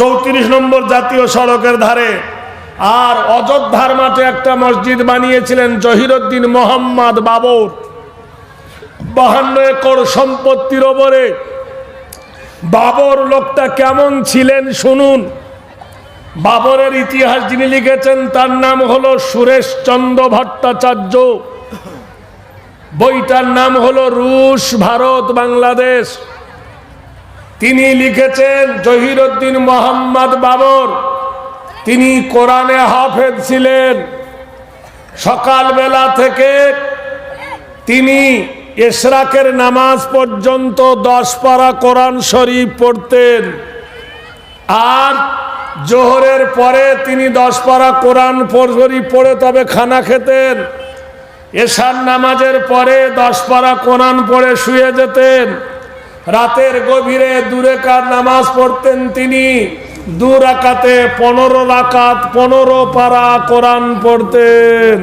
চৌত্রিশ নম্বর জাতীয় সড়কের ধারে। আর অযোধ্যার মাঠে একটা মসজিদ বানিয়েছিলেন জহিরুদ্দিন মোহাম্মদ বাবর। বাহান্ন একর সম্পত্তির ওপরে। বাবর লোকটা কেমন ছিলেন শুনুন। বাবরের ইতিহাস যিনি লিখেছেন, তার নাম হলো সুরেশ চন্দ্র ভট্টাচার্য। বইটার নাম হলো রুশ ভারত বাংলাদেশ। তিনি লিখেছেন জহিরুদ্দিন মোহাম্মদ বাবর। তিনি কোরআনে হাফেজ ছিলেন। সকালবেলা থেকে তিনি এশরাকের নামাজ পর্যন্ত দশ পারা কোরআন শরীফ পড়তেন। আর জোহরের পরে তিনি দশ পারা কোরআন শরীফ পড়ে তবে খানা খেতেন। এশার নামাজের পরে দশ পারা কোরআন পড়ে শুয়ে যেতেন। রাতের গভীরে দূরেকার নামাজ পড়তেন তিনি? দু রাকাতে পনেরো রাকাত, পনেরো পারা কোরআন পড়তেন।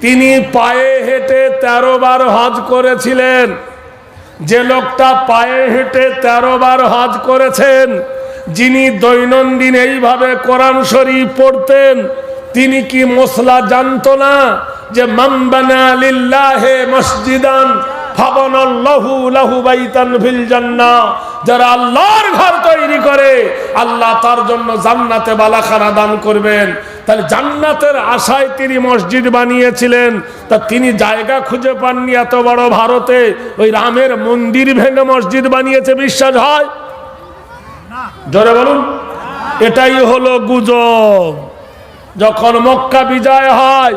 তিনি পায়ে হেঁটে তেরো বার হজ করেছিলেন। যে লোকটা পায়ে হেঁটে তেরো বার হজ করেছেন, যিনি দৈনন্দিন এইভাবে কোরআন শরীফ পড়তেন, তিনি কি মশলা জানতো না যে মাম্বানা লিল্লাহে মসজিদান ফাবনাল্লাহু লাহু বাইতান ফিল জান্নাহ যারা আল্লাহর ঘর তৈরি করে, আল্লাহ তার জন্য জান্নাতে বালাখানা দান করবেন। তাহলে জান্নাতের আশায় তিনি মসজিদ বানিয়েছিলেন। তা তিনি জায়গা খুঁজে পাননি এত বড় ভারতে। ওই রামের মন্দির ভেঙে মসজিদ বানিয়েছে, বিশ্বাস হয়? জোরে বলুন। এটাই হলো গুজব। যখন মক্কা বিজয় হয়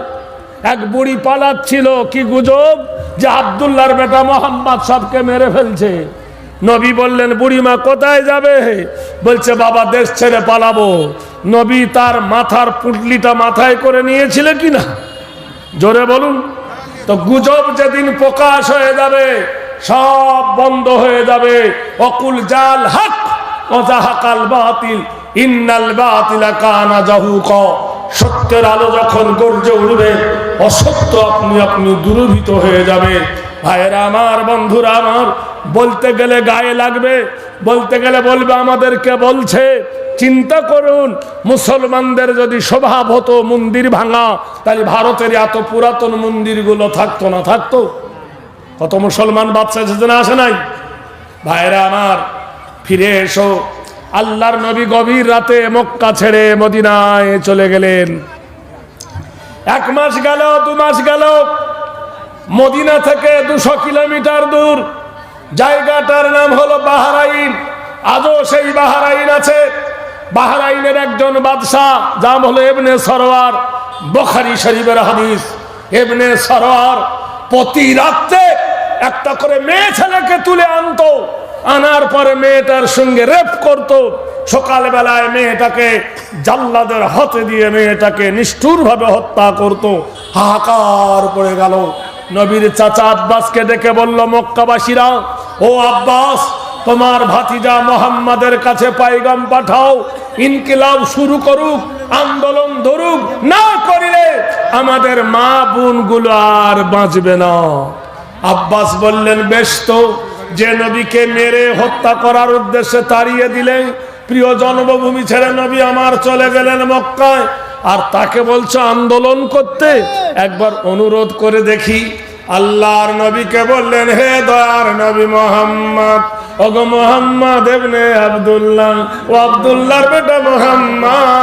এক বুড়ি পালাচ্ছিল, কি গুজব? যে আবদুল্লাহর বেটা মোহাম্মদ সবকে মেরে ফেলছে। নবী বললেন, বুড়িমা কোথায় যাবে? বলছে, বাবা, দেশ ছেড়ে পালাবো। নবী তার মাথার পুটলিটা মাথায় করে নিয়েছিল কি না জোরে বলুন। তো গুজব যেদিন প্রকাশ হয়ে যাবে, সব বন্ধ হয়ে যাবে। অকুল জাল হক অজাহাকাল বাতিল, ইন্নাল বাতিলা কানা জাহুক। সত্যের আলো যখন গর্জে উঠবে, অসত্য আপনি আপনি দূরভূত হয়ে যাবে। ভাইয়েরা আমার, বন্ধুরা আমার, বলতে গেলে গায়ে লাগবে, বলতে গেলে বলবে আমাদেরকে বলছে, চিন্তা করুন, মুসলমানদের যদি স্বভাব হতো মন্দির ভাঙা, তাহলে ভারতের এত পুরাতন মন্দিরগুলো থাকতো না, থাকতো? কত মুসলমান বাচ্চা এসেছে না আসে নাই? ভাইরা আমার, ফিরে এসো। আল্লাহর নবী গভীর রাতে মক্কা ছেড়ে মদিনায় চলে গেলেন। এক মাস গেল, দু মাস গেল, মদিনা থেকে দুশো কিলোমিটার দূর। জায়গাটার নাম হলো বাহারাইন। আজও সেই বাহারাইন আছে। বাহারাইনের একজন বাদশাহ যাম হলো এবনে সরোয়ার বখারি শরীফের হাদিস। এবনে সরোয়ার প্রতি রাত্রে একটা করে মেয়ে ছেলেকে তুলে আনতো। আনার পরে মেয়েটার সঙ্গে রেপ করত। সকালবেলায় মেয়েটাকে জাল্লাদের হাতে দিয়ে মেয়েটাকে নিষ্ঠুরভাবে হত্যা করত। হাহাকার পড়ে গেল। নবীর চাচা আব্বাসকে ডেকে বলল, মক্কাবাসীরা, ও আব্বাস, তোমার ভাতিজা মোহাম্মদের কাছে পাইগাম পাঠাও। ইনকিলাব শুরু করুক, আন্দোলন ধরুক। না করিলে আমাদের মা বোনগুলো আর বাঁচবে না। আব্বাস বললেন, বেশ তো যে নবীকে মেরে হত্যা করার উদ্দেশ্যে তাড়িয়ে দিলেন প্রিয় জন্মভূমি ছেড়ে নবী আমার চলে গেলেন মক্কায়। আর তাকে বলছো, আন্দোলন করতে। একবার অনুরোধ করে দেখি, আল্লাহর নবীকে বললেন, হে দয়ার নবী মোহাম্মদ, ওগো মোহাম্মদ এবনে আব্দুল্লাহ, ও আব্দুল্লাহর বেটা মোহাম্মদ।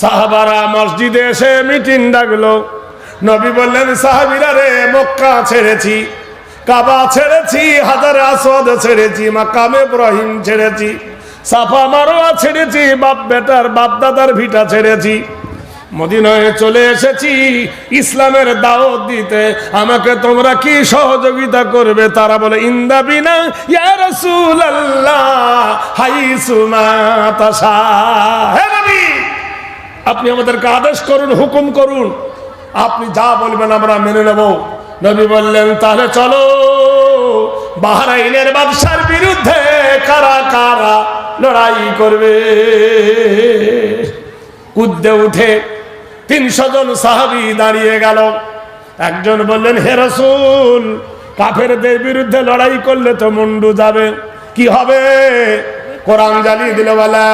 সাহাবারা মসজিদে এসে মিটিং ডাকলো। নবী বললেন, সাহাবিরা রে, মক্কা ছেড়েছি, কাবা ছেড়েছি, হাজার আসদ ছেড়েছি, মাকামে ইব্রাহিম ছেড়েছি, সাফা মারোয়া ছেড়েছি, বাপ বেটার, বাপ দাদার ভিটা ছেড়েছি। মদিনায় চলে এসেছি, ইসলামের দাওয়াত দিতে। আমাকে তোমরা কি সহযোগিতা করবে? তারা বলে, ইন্দা বিনা, ইয়া রাসূলুল্লাহ হাইসুমা তাশা। হে নবী! আপনি আমাদেরকে আদেশ করুন, হুকুম করুন। আপনি যা বলবেন আমরা মেনে নেব। নবী বললেন, তাহলে চলো, বাহরাইনের বাদশার বিরুদ্ধে কারা কারা লড়াই করবে? কুদ্দে উঠে তিনশো জন সাহাবি দাঁড়িয়ে গেল। একজন বললেন, হে রসুল, কাফেরদের বিরুদ্ধে লড়াই করলে তো মুন্ডু যাবে। কি হবে? কোরআন জানিয়ে দিল বলা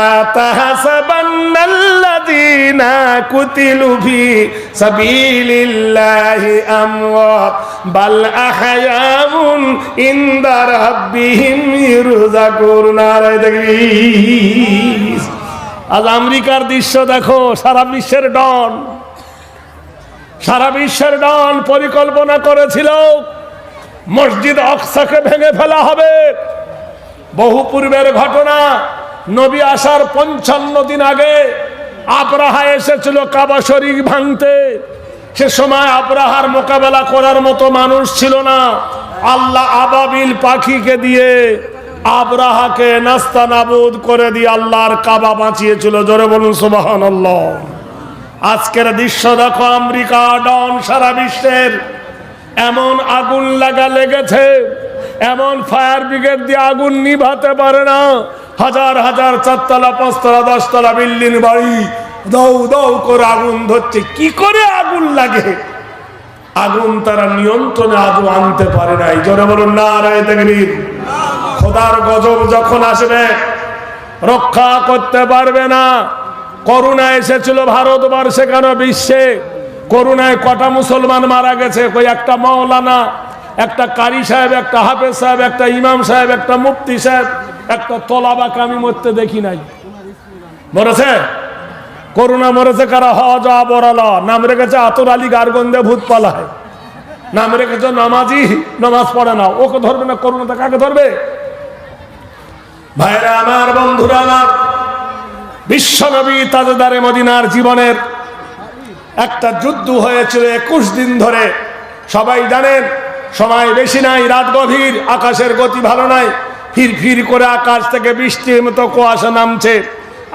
কুতিলু ফি সাবিলিল্লাহি আমওয়াত বাল আহয়াউন ইনদা রাব্বিহিম ইরযাকুন নারায় দেখবি আজ আমেরিকার দৃশ্য দেখো, সারা বিশ্বের ডন। সারা বিশ্বের ডন পরিকল্পনা করেছিল, মসজিদ অক্সাকে ভেঙে ফেলা হবে। বহু পূর্বের ঘটনা, নবী আসার পঞ্চান্ন দিন আগে আবরাহা এসেছিল কাবা শরীর ভাঙতে। সে সময় আবরাহার মোকাবেলা করার মতো মানুষ ছিল না। আল্লাহ আবাবিল পাখিকে দিয়ে আবরাহাকে নাস্তা নাবুদ করে দিয়ে আল্লাহর কাবা বাঁচিয়েছিল। জোরে বলুন সুবাহান আজকের দৃশ্য দেখো আমেরিকা ডন, সারা বিশ্বের। এমন আগুন লাগা লেগেছে, এমন ফায়ার ব্রিগেড দিয়ে আগুন নিভাতে পারে না। হাজার হাজার চারতলা, পাঁচতলা, দশতলা বিল্ডিং বাড়ি। দৌ দৌ করে আগুন ধরছে। কি করে আগুন লাগে? আগুন তারা নিয়ন্ত্রণে আদৌ আনতে পারে নাই। জোরে বলুন না রায় দেখবীর খোদার গজব যখন আসবে, রক্ষা করতে পারবে না। করোনা এসেছিল ভারতবর্ষে কেন বিশ্বে? করোনায় কটা মুসলমান মারা গেছে? কই একটা মাওলানা, একটা কারি সাহেব, একটা হাফেজ সাহেব, একটা ইমাম সাহেব, একটা মুফতি সাহেব। একটা তলাবাকে আমি মরতে দেখি নাই। মরেছে? করোনা মরেছে কারা? হজ আবরালা নাম রেখেছে আতর আলী গারগন্দে ভূত পালায়। নাম রেখেছে নামাজি, নামাজ পড়ে না। ওকে ধরবে না? করোনাটা কাকে ধরবে? ভাইরা আমার, বন্ধুরা আমার, বিশ্বনবী তাজেদারে মদিনার জীবনের একটা যুদ্ধ হয়েছিল একুশ দিন ধরে। সবাই জানেন, সময় বেশি নাই, রাত গভীর, আকাশের গতি ভালো নাই। ফির ফির করে আকাশ থেকে বৃষ্টির মতো কুয়াশা নামছে।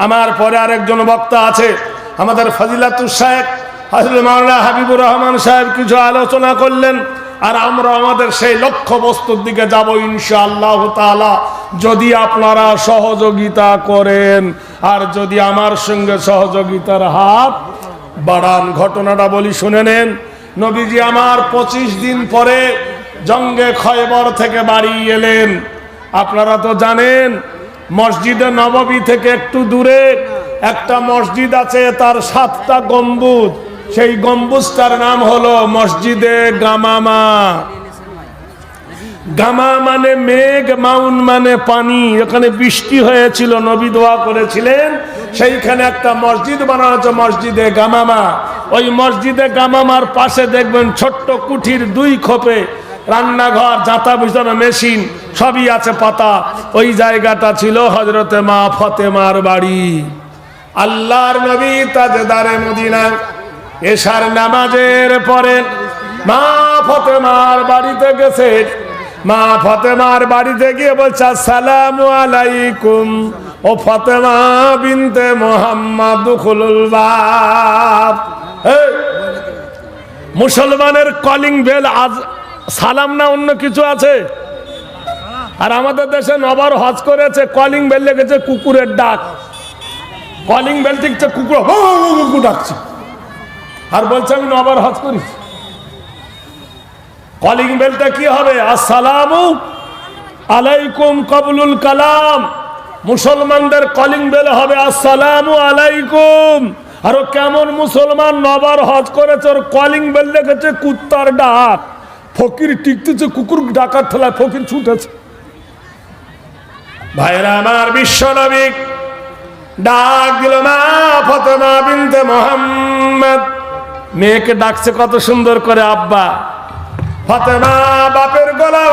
আমার পরে আরেকজন বক্তা আছে, আমাদের ফজিলাতুর সাহেব হাজরুল মাওলানা হাবিবুর রহমান সাহেব কিছু আলোচনা করলেন, আর আমরা আমাদের সেই লক্ষ্য বস্তুর দিকে যাব ইনশাআল্লাহ তাআলা। যদি আপনারা সহযোগিতা করেন, আর যদি আমার সঙ্গে সহযোগিতার হাত বাড়ান, ঘটনাটা বলি শুনে নেন। নবীজি আমার পঁচিশ দিন পরে জঙ্গে খয়বর থেকে বাড়ি এলেন। আপনারা তো জানেন, মসজিদে নববী থেকে একটু দূরে একটা মসজিদ আছে, তার সাতটা গম্বুজ। সেই গম্বুজটার নাম হলো মসজিদে গামামা। গামা মানে মেঘ, মাউন মানে পানি। এখানে বৃষ্টি হয়েছিল, নবী দোয়া করেছিলেন। সেইখানে একটা মসজিদ বানানো হচ্ছে মসজিদে গামামা। ওই মসজিদে গামামার পাশে দেখবেন ছোট্ট কুঠির দুই খোপে রান্নাঘর জাতা বিছানো মেশিন, সবই আছে পাতা। ওই জায়গাটা ছিল হজরতে মা ফতেমার বাড়ি। আল্লাহর নবী তাজদারে মদিনা এশার নামাজের পরে মা ফতেমার বাড়িতে গেছে। মা ফতেমার বাড়িতে গিয়ে বলছে, আসসালামু আলাইকুম। ও ফতেমা বিনতে মোহাম্মদ মুসলমানের কলিং বেল আজ সালাম না অন্য কিছু আছে? আর আমাদের দেশে নবার হজ করেছে কলিং বেল লেগেছে, কুকুরের ডাক। কলিং বেল ঠিকছে, কুকুর ডাকছে। আর বলছে, আমি নবার হজ করি। কলিং বেলটা কি হবে? আসসালামু আলাইকুম কবুলুল কালাম। মুসলমানদের কলিং বেল হবে, আসসালামু আলাইকুম। আরও কেমন মুসলমান নবার হজ করেছে, ওর কলিং বেল লেগেছে, কুত্তার ডাক। ফকির টিকতেছে কুকুর ডাকার ঠেলায় ফকির ছুটেছে। ভাইরা আমার বিশ্ব নবী, ডাক দিল, মা ফতেমা বিনতে মোহাম্মদ। মেয়েকে ডাকছে, কত সুন্দর করে আব্বা। ফতেমা বাপের গলা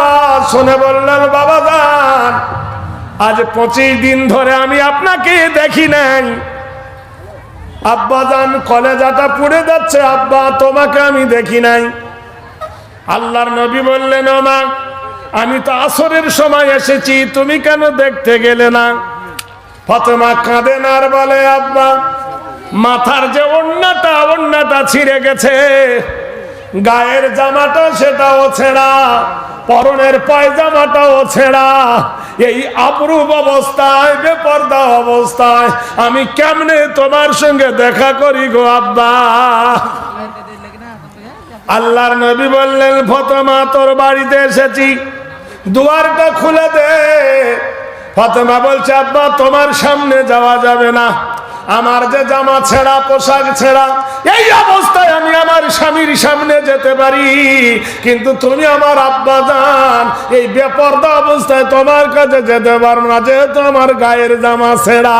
শুনে বললেন বাবা যান আজ পঁচিশ দিন ধরে আমি আপনাকে দেখি নাই। আব্বা যান কলেজাটা পুড়ে যাচ্ছে, আব্বা, তোমাকে আমি দেখি নাই। আল্লাহর নবী বললেন, ও মা, আমি তো আসরের সময় এসেছি, তুমি কেন দেখতে গেলে না? ফতেমা কাঁদেন আর বলে, আব্বা, মাথার যে ওন্নাটা ওন্নাটা ছিঁড়ে গেছে। গায়ের জামাটা সেটাও ছেঁড়া, পরনের পায়জামাটাও ছেঁড়া। এই অপরূপ অবস্থায়, বেপর্দা অবস্থায় আমি কেমনে তোমার সঙ্গে দেখা করি গো, আব্বা? আল্লাহর নবী বললেন, ফতেমা, তোর বাড়িতে এসেছি। দুয়ারটা খুলে দে। ফতেমা বলছে, আব্বা, তোমার সামনে যাওয়া যাবে না। আমার যে জামা ছেঁড়া, পোশাক ছেঁড়া, এই অবস্থায় আমি আমার স্বামীর সামনে যেতে পারি। কিন্তু তুমি আমার আব্বা জান, এই বেপর্দা অবস্থায় তোমার কাছে যেতে পারো না, যেহেতু আমার গায়ের জামা ছেঁড়া।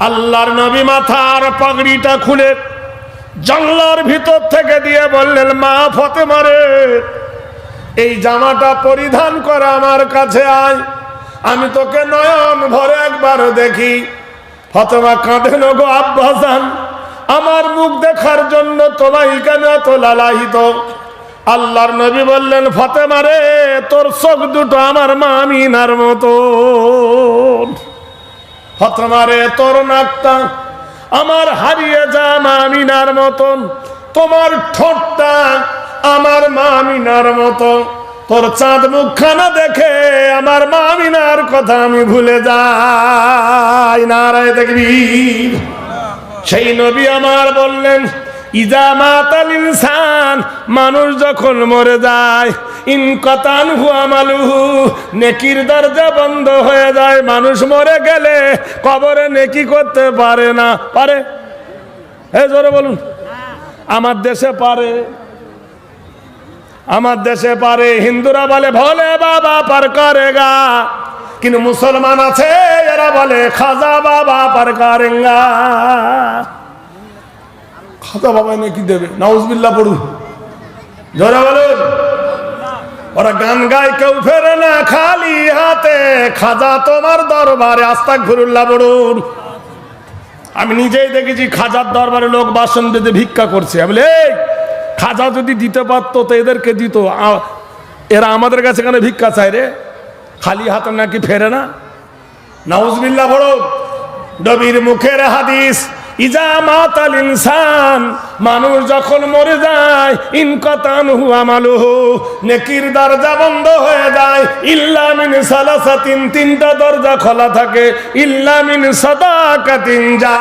আল্লাহর নবী মাথার পাগড়িটা খুলে জানলার ভিতর থেকে দিয়ে বললেন, মা ফতে মারে এই জামাটা পরিধান করে আমার কাছে আয়। আমি তোকে নয়ন ভরে একবার দেখি। ফতেমা কাঁদেন গো আব্বাসান আমার মুখ দেখার জন্য তোমায় কেন এত লালাহিত আল্লাহর নবী বললেন, ফতেমা রে, তোর চোখ দুটো আমার মা আমিনার মতো ফতমারে তোর নাকটা আমার হারিয়ে যা মামিনার মতন। তোমার ঠোঁটটা আমার মামিনার মতো। তোর চাঁদ মুখখানা দেখে আমার মামিনার কথা আমি ভুলে যাই। নারায় দেখবি সেই নবী আমার বললেন ইজা মাতাল ইনসান, মানুষ যখন মরে যায় ইনকতান হুয়া মালুহু, নেকির দরজা বন্ধ হয়ে যায়, মানুষ মরে গেলে কবরে নেকি করতে পারে না। পারে? এই জোরে বলুন। আমার দেশে পারে। আমার দেশে পারে। হিন্দুরা বলে, ভোলে বাবা পার করেগা। কিন্তু মুসলমান আছে, এরা বলে, খাজা বাবা পার করেঙ্গা খাজা বাবা নাকি দেবে? নাউজবিল্লা পড়ুন। জোরে বলুন। ওরা গান গায়, কেউ ফেরে না খালি হাতে। খাজা তোমার দরবারে আস্তাক ঘুরুল্লাহ পড়ুন। আমি নিজেই দেখেছি খাজার দরবারে লোক বাসন দিতে ভিক্ষা করছে। আমি খাজা যদি দিতে পারতো তো এদেরকে দিত। এরা আমাদের কাছে কেন ভিক্ষা চাই রে? খালি হাতে নাকি ফেরে না? নাউজবিল্লা পড়ুন। নবীর মুখের হাদিস ইজা মাতাল ইনসান, মানুষ যখন মরে যায় ইনকতান হুয়া মালুহু নেকির দরজা বন্ধ হয়ে যায়, ইল্লা মিন সালাসাতিন, তিনটা দরজা খোলা থাকে, ইল্লা মিন সাদাকাতিন যা